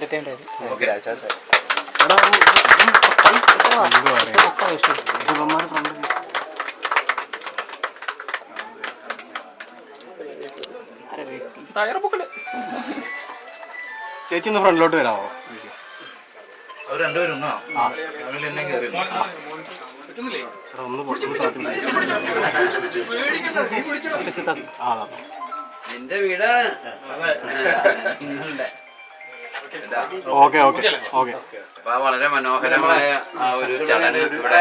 Entertained ആയത് ചേച്ചി ഒന്ന് ഫ്രണ്ടിലോട്ട് വരാമോ രണ്ടുപേരും ഒന്നോ താത്തി ആ നിന്റെ വീടാണ്. Okay okay okay. അപ്പൊ വളരെ മനോഹരമായ ആ ഒരു ചടങ്ങ് ഇവിടെ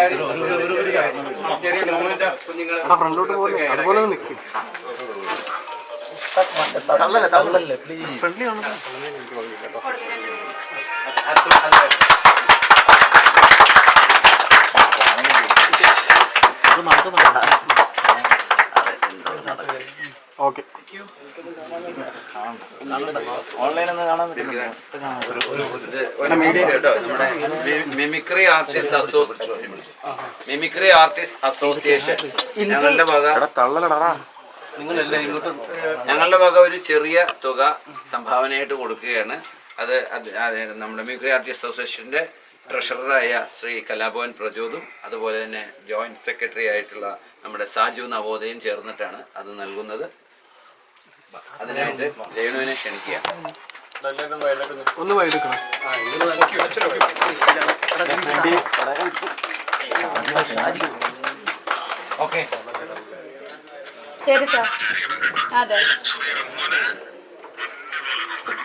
എടാ ഫ്രണ്ടിലോട്ട് പോലെ അതുപോലെ നിൽക്കും ഫ്രണ്ട്ലി ആണ് okay mimicry artist association mimicry artist association ഞങ്ങളുടെ വക ഞങ്ങളുടെ വക ഒരു ചെറിയ തുക സംഭാവനയായിട്ട് കൊടുക്കുകയാണ്. അത് നമ്മുടെ മിമിക്രി ആർട്ടിസ്റ്റ് അസോസിയേഷന്റെ ട്രഷററായ ശ്രീ കലാഭവൻ പ്രചോദും അതുപോലെ തന്നെ ജോയിന്റ് സെക്രട്ടറി ആയിട്ടുള്ള നമ്മുടെ സാജു നവോദയം ചേർന്നിട്ടാണ് അത് നൽകുന്നത്. അതിനായിട്ട് രേണുവിനെ ക്ഷണിക്കുക. ഒന്ന് വൈകിക്കണം ഓക്കെ. ശരി സാർ. അതെ.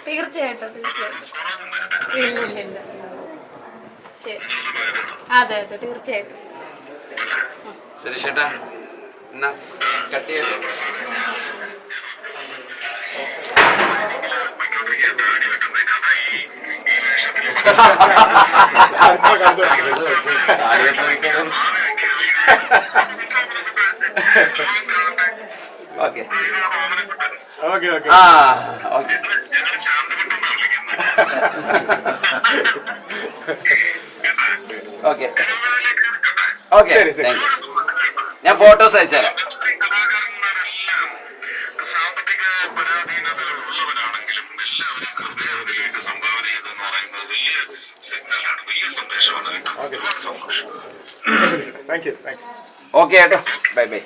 തീർച്ചയായിട്ടും തീർച്ചയായിട്ടും. ഇല്ല ഇല്ല ഇല്ല. ശരി. അതെ അതെ തീർച്ചയായിട്ടും. സുരേഷേട്ടാ എന്നാ കട്ട് ചെയ്യട്ടെ ഓക്കെ. Okay okay. ആ ഓക്കെ. ഓക്കെ. ഓക്കെ ഞാൻ ഫോട്ടോസ് അയച്ചുതരാം. കലാകാരന്മാരെല്ലാം ഓക്കെ കേട്ടോ ബൈ ബൈ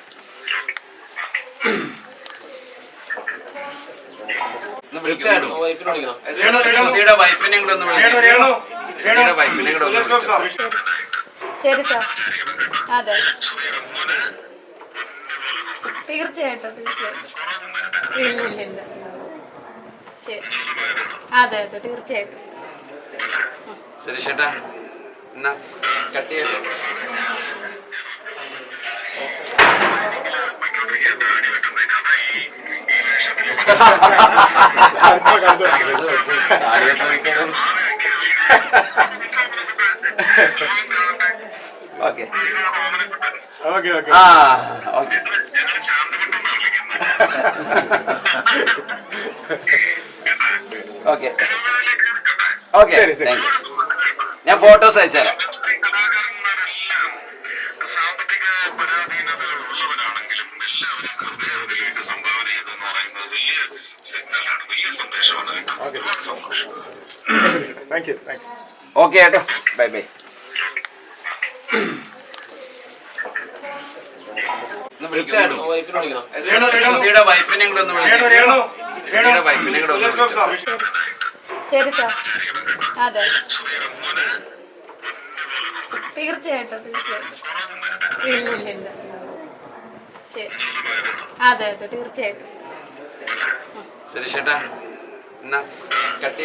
ശ്രുതിയുടെ വൈഫിനെ കൂടെ ഒന്ന് വിളിച്ചോ. ശ്രുതിയുടെ വൈഫിനെ കൂടെ ഒന്ന് ശരി സാർ. അതെ. തീർച്ചയായിട്ടും തീർച്ചയായിട്ടും. ഇല്ല ഇല്ല ഇല്ല. ശരി. അതെ അതെ തീർച്ചയായിട്ടും. സുരേഷേട്ടാ എന്നാ കട്ട് ഓക്കെ. Okay okay. ആ ഓക്കെ. ഓക്കെ. ഞാൻ ഫോട്ടോസ് അയച്ചുതരാം. കലാകാരന്മാരെല്ലാം ഓക്കെ കേട്ടോ ബൈ ബൈ. ശരി സാർ. അതെ. തീർച്ചയായിട്ടും തീർച്ചയായിട്ടും. ഇല്ല ഇല്ല ഇല്ല. ശരി. അതെ അതെ തീർച്ചയായിട്ടും. സുരേഷേട്ടാ എന്നാ കട്ട്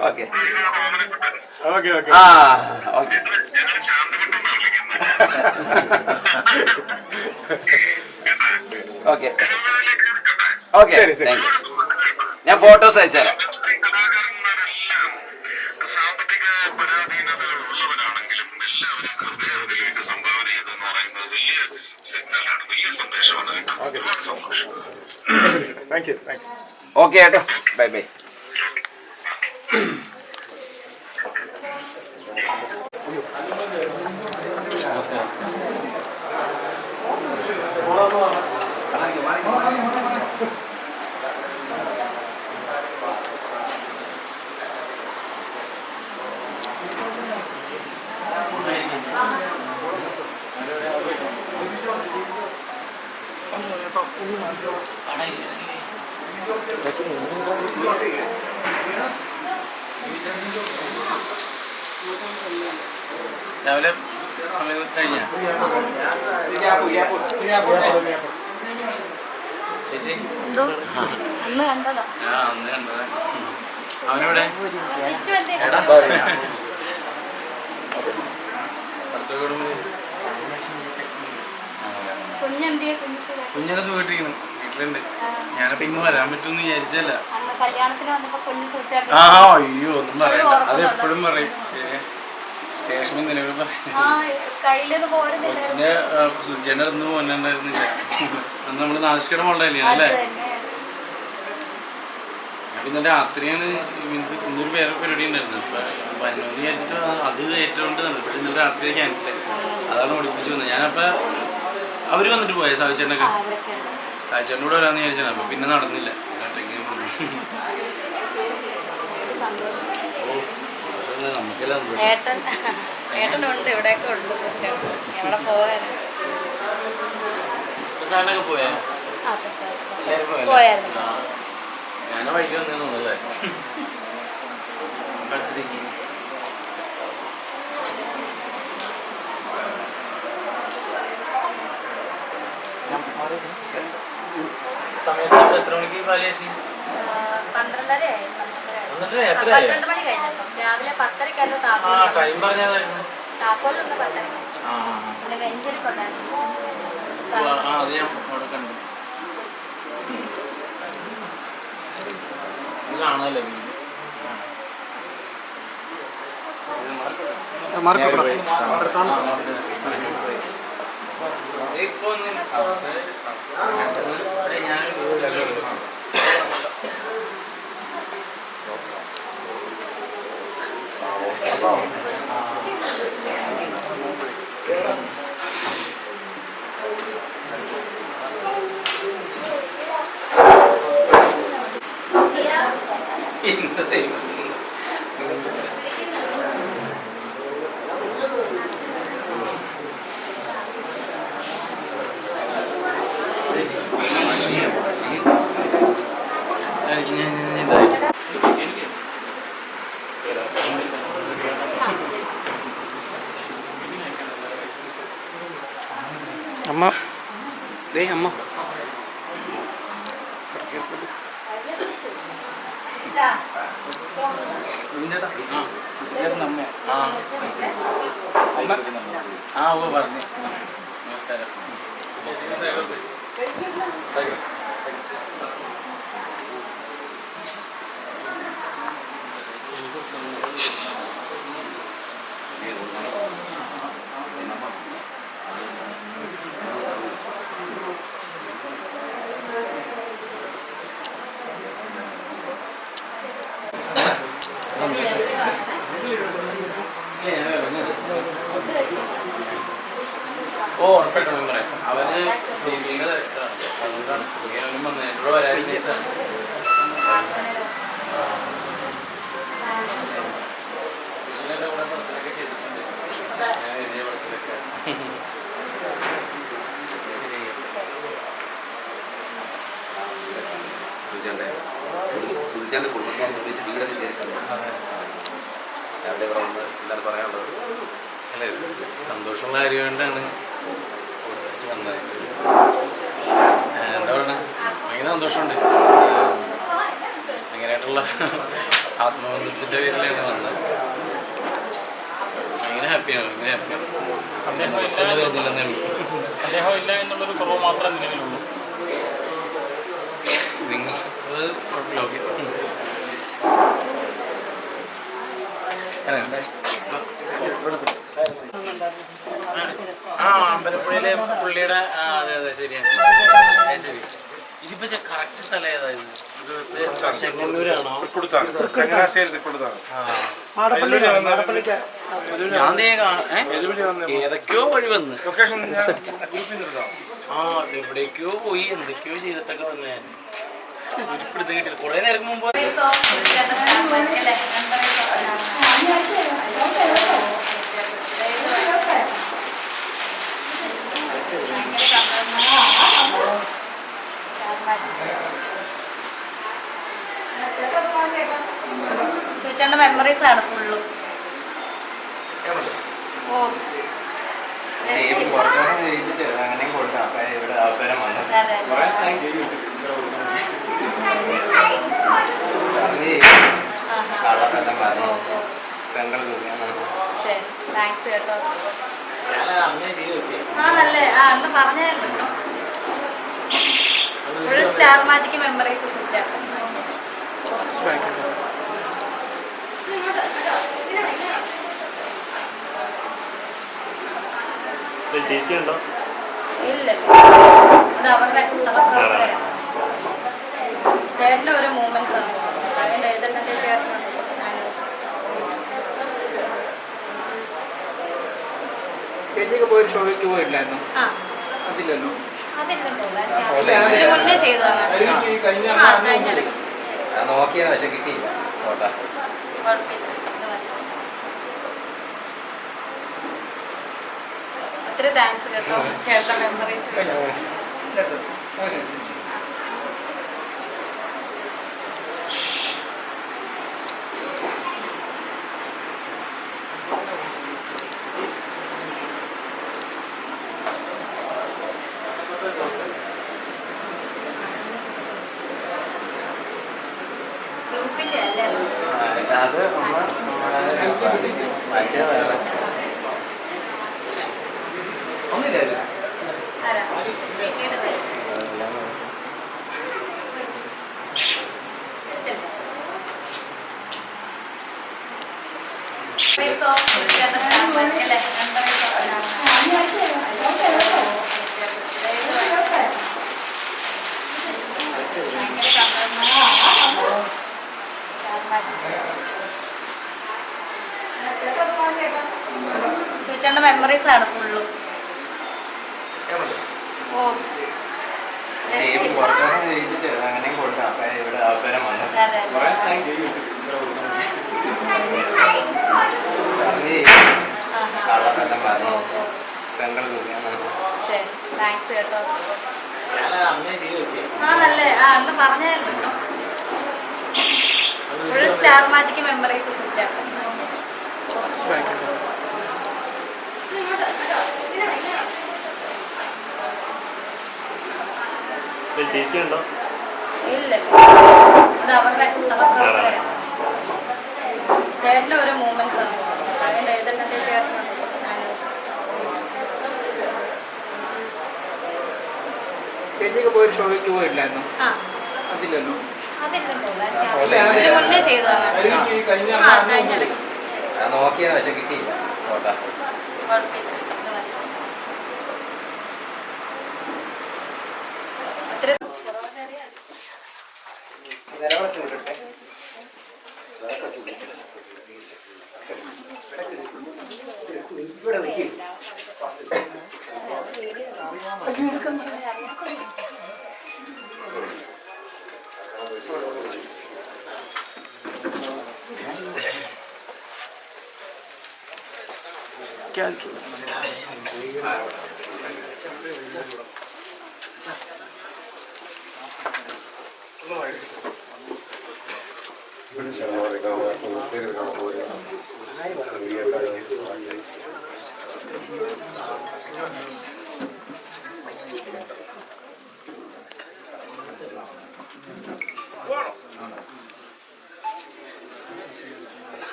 ഓക്കെ. Okay okay. ആ ഓക്കെ. ഓക്കെ. ഞാൻ photos അയച്ചാലോ thank you thank you okay అటు బై బై అడగండి രാവിലെ സമയം കഴിഞ്ഞ? ചേച്ചി? എന്തോ? അന്ന് കണ്ടതാ. ആ അന്ന് കണ്ടത്. അവനെവിടെ? എടാ. കുഞ്ഞെന്തിയെ കുഞ്ഞിച്ച് കുഞ്ഞൊക്കെ വീട്ടിലുണ്ട് ഞാനപ്പോ ഇന്ന് വരാൻ പറ്റുമെന്ന് വിചാരിച്ചല്ല അന്ന് ആ അയ്യോ ഒന്നും പറയണ്ട. അത് എപ്പോഴും പറയും. സ്റ്റേഷനിൽ നിലവിൽ കൊച്ചിന്റെ സുജന്റെ ഒന്നും പോന്നുണ്ടായിരുന്നില്ല അന്ന് നമ്മൾ നാശിക്കട മോളല്ലേ അല്ലേ? തന്നെ. രാത്രിയാണ് മീൻസ് ഇന്നൊരു വേറെ പരിപാടി ഉണ്ടായിരുന്നു. അപ്പൊ വന്നോന്ന് വിചാരിച്ചിട്ട് അത് ഏറ്റവും പക്ഷെ ഇന്നലെ രാത്രി ക്യാൻസൽ ആയി അതാണ് ഓടിപ്പിച്ച് വന്നത്. ഞാനപ്പോ അവർ വന്നിട്ട് പോയ സാവിച്ചേട്ടനൊക്കെ സാവിച്ചേട്ടൻ കൂടെ വരാന്ന് വിചാരിച്ചാണ് അപ്പൊ പിന്നെ നടന്നില്ല. നമുക്കെല്ലാം സന്തോഷം. ഏട്ടൻ ഏട്ടനുണ്ട് ഇവിടെയൊക്കെ ഉണ്ട് എവിടെ സാറിനൊക്കെ പോയാ? പോയായിരുന്നു. വൈകി വന്നേ തോന്നുന്നല്ലേ എത്ര മണിക്ക് കാലി ചേച്ചി ആ, പന്ത്രണ്ടരയായി പന്ത്രണ്ടരയായി. എന്നിട്ട് ആ, എത്രയായി പന്ത്രണ്ട് മണി കഴിഞ്ഞപ്പം രാവിലെ പത്തരക്കായിരുന്നു ആ താക്കോൽ ടൈം പറഞ്ഞതായിരുന്നു താക്കോൽ നിന്ന് പത്തര ആ ആ, ആ. പിന്നെ വെഞ്ചരിപ്പുണ്ടായിരുന്നു ആ, ആ അത് ഞാൻ അവിടെ അമ്മ ദേ അമ്മ ആ. ഓ പറഞ്ഞു നമസ്കാരം ഓ ഉറപ്പായിട്ടും പറയാം. അവന് തിരക്കാണ് അതുകൊണ്ടാണ്. അവനും വന്നത് എന്നോട് വരാൻ വിഷ്ണുവിന്റെ കൂടെ പടത്തിലൊക്കെ ചെയ്തിട്ടുണ്ട് ഞാൻ എഴുതിയ പടത്തിലൊക്കെ ശരി സുധിച്ചാന്റെ കുടുംബത്തോട് വീടൊക്കെ കയറി രാവിലെ ഇവിടെ വന്ന് എന്താണ് പറയാനുള്ളത്. അല്ല? സന്തോഷമുള്ള കാര്യം കൊണ്ടാണ് ഓടിച്ച് വന്നത്. എന്താ പറയുക ഭയങ്കര സന്തോഷമുണ്ട്. ഭയങ്കരമായിട്ടുള്ള ആത്മബന്ധത്തിന്റെ പേരിലാണ് വന്നത്. ഭയങ്കര ഹാപ്പിയാണ് ഭയങ്കര ഹാപ്പിയാണ്. തന്നെ വരുന്നില്ലെന്നേ ഉള്ളൂ. അദ്ദേഹം ഇല്ല എന്നുള്ളൊരു കുറവ് മാത്രമേ നിലവിലുള്ളൂ നിങ്ങൾ അത് കുഴപ്പമില്ല ഓക്കെ. ആ അമ്പലപ്പുഴയിലെ പുള്ളിയുടെ അതെ അതെ ശരിയാണ്. ശരി. ഇതിപ്പോ കറക്റ്റ് സ്ഥലം ഏതായിരുന്നു? ഏതൊക്കെയോ വഴി വന്ന്. ആ എവിടേക്കോ പോയി എന്തൊക്കെയോ ചെയ്തിട്ടൊക്കെ വന്നേ. ഉരുപ്പിടുത്ത് കിട്ടില്ല കുറെ നേരം മുമ്പ് ചേച്ചിയുടെ മെമ്മറീസ് ആണ് ഫുള്ളും ഓ. അവസാനം പറഞ്ഞു ശരി. താങ്ക്സ് കേട്ടോ. ആണല്ലേ? ആ എന്ന് പറഞ്ഞായിരുന്നു. Full star magic memories switch ആക്കും. ചേച്ചി ഉണ്ടോ ഇല്ല ഇത് അവരുടെ ചേട്ടന്റെ ഒരു മൂമെന്റ്സ് ആണ്. ചേച്ചിയൊക്കെ പോയൊരു ഷോയ്ക്ക് പോയില്ലായിരുന്നു? ആ. അതില്ലല്ലോ. നോക്കിയത്. പക്ഷെ കിട്ടിയില്ല ഫോട്ടോ. ഒത്തിരി താങ്ക്സ് കേട്ടോ. ചേട്ടൻ മെമ്മറീസ് ഗ്രൂപ്പിന്റെ അല്ലേ അത് ഒന്ന് മറ്റേ വേറെ ആരാ പിന്നീട് വരും. എടുത്തില്ലേ? Memories of ചേട്ടൻ സാമ്പാർ അല്ലേ? Memories of sambar. ഭയങ്കര സന്തോഷം. സൂചിച്ചേട്ടന്റെ മെമ്മറീസ് ആണ് ഫുള്ളും ഓ രക്ഷയില്ല. അങ്ങനെയും കൊടുക്കാം അപ്പൊ ഇവിടെ അവസരം വന്നു അതെ, അതെ. ആഹാ. കള്ളത്തെല്ലാം ഓ, പറഞ്ഞു. സെൻട്രൽ ശരി താങ്ക്സ് കേട്ടോ. ആണല്ലേ? ആ എന്ന് പറഞ്ഞായിരുന്നു. Full star magic memories switch ആക്കും ചേച്ചി ഉണ്ടോ? ഇല്ല ഇത് അവരുടെ സഹപ്രവർത്തകരാണ് ചേട്ടന്റെ ഒരു മൂമെന്റ്സ് ആണ്. അതിന്റെ ഇതെല്ലാം ചേച്ചിയൊക്കെ പോയൊരു ഷോയ്ക്ക് പോയില്ലായിരുന്നു ആ. അതില്ലല്ലോ. നോക്കിയത് പക്ഷെ കിട്ടിയില്ല ഇത് മതി. ഒത്തിരി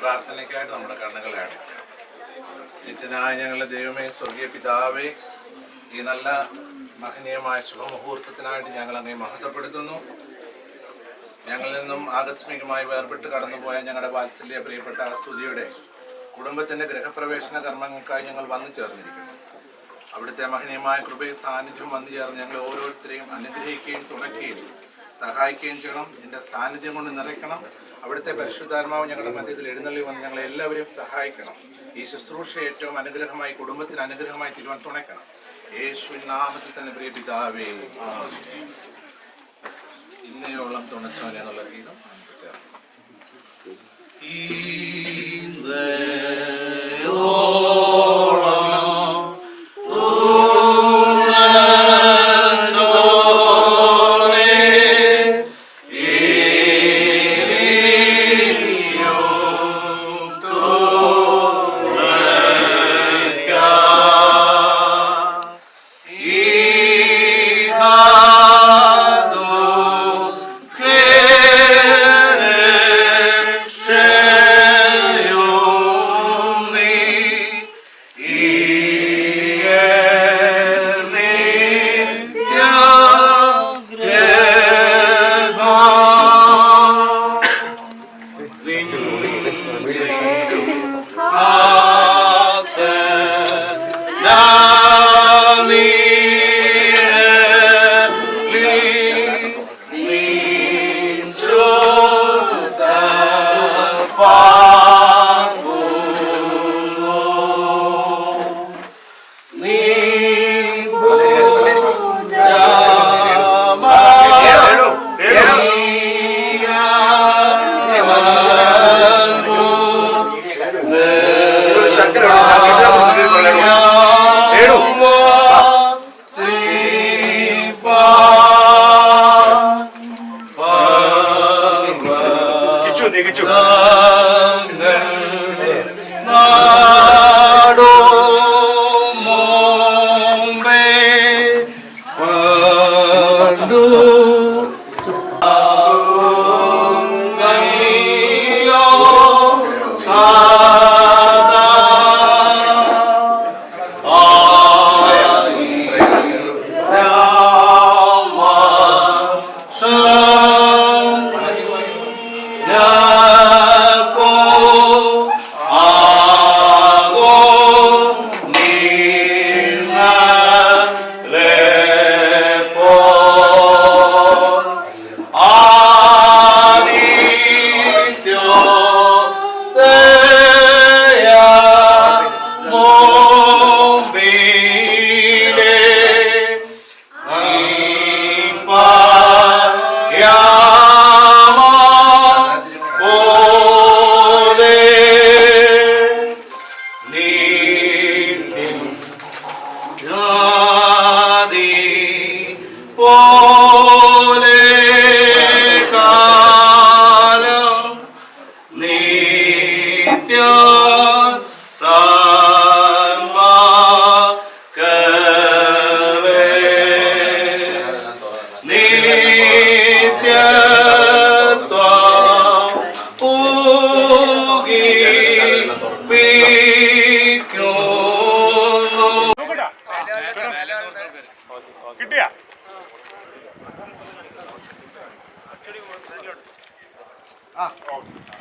പ്രാർത്ഥനയ്ക്കായിട്ട് നമ്മുടെ കണ്ണുകളാണ്. നിത്യനായ ഞങ്ങളുടെ ദൈവമേ സ്വർഗീയ പിതാവേ ഈ നല്ല മഹനീയമായ ശുഭമുഹൂർത്തത്തിനായിട്ട് ഞങ്ങൾ അങ്ങേ മഹത്വപ്പെടുത്തുന്നു. ഞങ്ങളിൽ നിന്നും ആകസ്മികമായി വേർപെട്ട് കടന്നുപോയ ഞങ്ങളുടെ വാത്സല്യ പ്രിയപ്പെട്ട സ്തുതിയുടെ കുടുംബത്തിന്റെ ഗൃഹപ്രവേശന കർമ്മങ്ങൾക്കായി ഞങ്ങൾ വന്നു ചേർന്നിരിക്കുന്നു. അവിടുത്തെ മഹനീയമായ കൃപയും സാന്നിധ്യവും വന്നു ചേർന്ന് ഞങ്ങൾ ഓരോരുത്തരെയും അനുഗ്രഹിക്കുകയും തുണയ്ക്കുകയും സഹായിക്കുകയും ചെയ്യണം. നിന്റെ സാന്നിധ്യം കൊണ്ട് നിറയ്ക്കണം. അവിടുത്തെ പരിശുദ്ധാത്മാവ് ഞങ്ങളുടെ മധ്യത്തിൽ എഴുന്നള്ളി വന്ന് ഞങ്ങളെ എല്ലാവരെയും സഹായിക്കണം. ഈ ശുശ്രൂഷ ഏറ്റവും അനുഗ്രഹമായി കുടുംബത്തിന് അനുഗ്രഹമായി തീരുവാൻ തുണയ്ക്കണം. യേശുവിൻ നാമത്തിൽ തന്നെ പ്രിയ പിതാവേ. ഇന്നയോളം തുണച്ചവനെ എന്നുള്ള ഗീതം? ചേർക്കാം ോ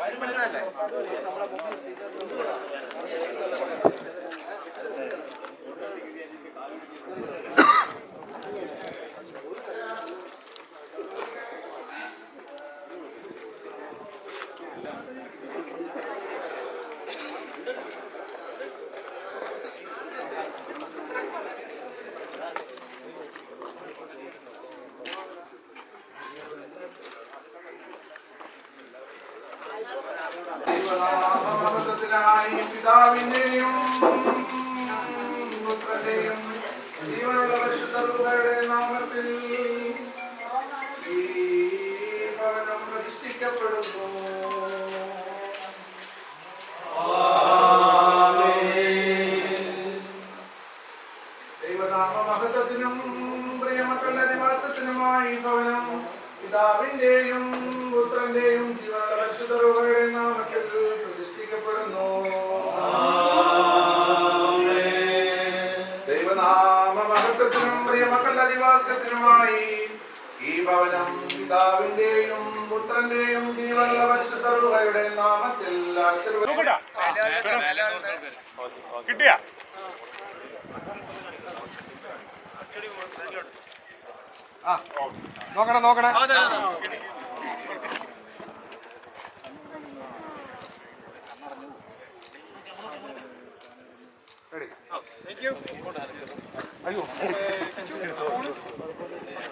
വരുമ്പോഴല്ലേ ദൈവനാമമഹത്വത്തിനായി പിതാവിന്റെയും പുത്രന്റെയും ജീവനുള്ള പരിശുദ്ധരുടെ ഭവനം പിതാവിന്റെയും പുത്രന്റെയും പരിശുദ്ധരുടെ നാമത്തിൽ കിട്ടിയ? ആ നോക്കണേ നോക്കണേ. അയ്യോ.